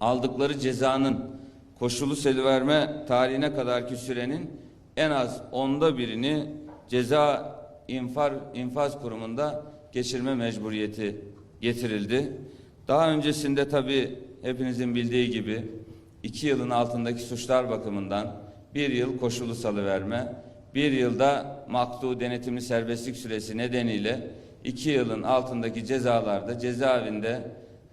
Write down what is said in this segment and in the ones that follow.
aldıkları cezanın koşulu verme tarihine kadarki sürenin en az onda birini ceza infar, infaz kurumunda geçirme mecburiyeti getirildi. Daha öncesinde tabii hepinizin bildiği gibi iki yılın altındaki suçlar bakımından bir yıl koşulu salıverme, bir yılda maktu denetimli serbestlik süresi nedeniyle iki yılın altındaki cezalarda cezaevinde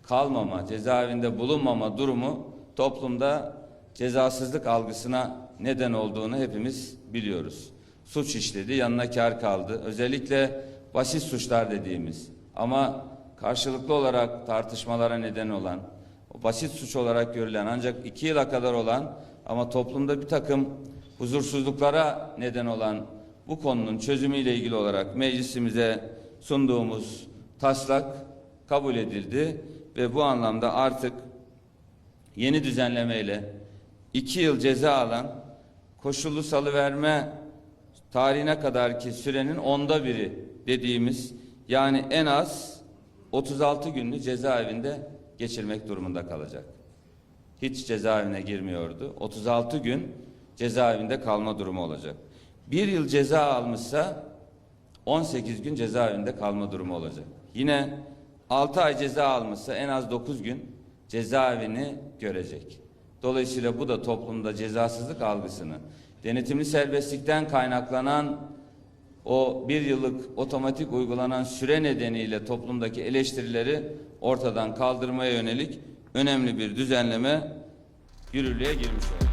kalmama, cezaevinde bulunmama durumu toplumda cezasızlık algısına neden olduğunu hepimiz biliyoruz. Suç işledi, yanına kar kaldı. Özellikle basit suçlar dediğimiz ama karşılıklı olarak tartışmalara neden olan, basit suç olarak görülen ancak iki yıla kadar olan ama toplumda bir takım huzursuzluklara neden olan bu konunun çözümüyle ilgili olarak meclisimize sunduğumuz taslak kabul edildi ve bu anlamda artık yeni düzenlemeyle iki yıl ceza alan koşullu salıverme tarihine kadarki sürenin onda biri dediğimiz yani en az 36 günlük cezaevinde geçirmek durumunda kalacak. Hiç cezaevine girmiyordu. 36 gün cezaevinde kalma durumu olacak. Bir yıl ceza almışsa 18 gün cezaevinde kalma durumu olacak. Yine 6 ay ceza almışsa en az 9 gün cezaevini görecek. Dolayısıyla bu da toplumda cezasızlık algısını, denetimli serbestlikten kaynaklanan o bir yıllık otomatik uygulanan süre nedeniyle toplumdaki eleştirileri ortadan kaldırmaya yönelik önemli bir düzenleme yürürlüğe girmiş oldu.